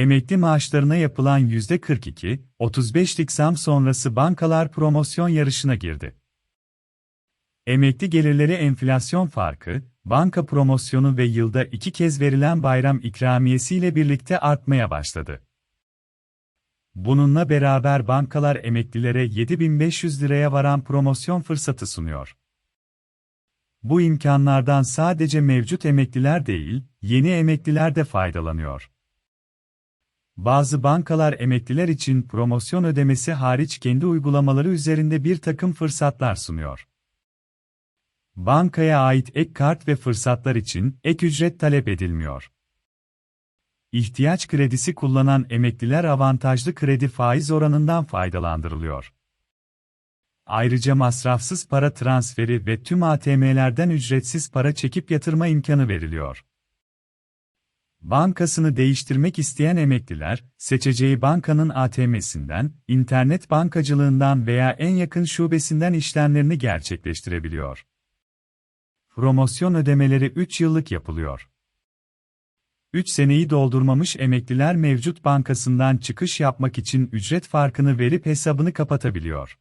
Emekli maaşlarına yapılan %42, 35'lik zam sonrası bankalar promosyon yarışına girdi. Emekli gelirleri enflasyon farkı, banka promosyonu ve yılda iki kez verilen bayram ikramiyesiyle birlikte artmaya başladı. Bununla beraber bankalar emeklilere 7500 liraya varan promosyon fırsatı sunuyor. Bu imkanlardan sadece mevcut emekliler değil, yeni emekliler de faydalanıyor. Bazı bankalar emekliler için promosyon ödemesi hariç kendi uygulamaları üzerinde bir takım fırsatlar sunuyor. Bankaya ait ek kart ve fırsatlar için ek ücret talep edilmiyor. İhtiyaç kredisi kullanan emekliler avantajlı kredi faiz oranından faydalandırılıyor. Ayrıca masrafsız para transferi ve tüm ATM'lerden ücretsiz para çekip yatırma imkanı veriliyor. Bankasını değiştirmek isteyen emekliler, seçeceği bankanın ATM'sinden, internet bankacılığından veya en yakın şubesinden işlemlerini gerçekleştirebiliyor. Promosyon ödemeleri 3 yıllık yapılıyor. 3 seneyi doldurmamış emekliler mevcut bankasından çıkış yapmak için ücret farkını verip hesabını kapatabiliyor.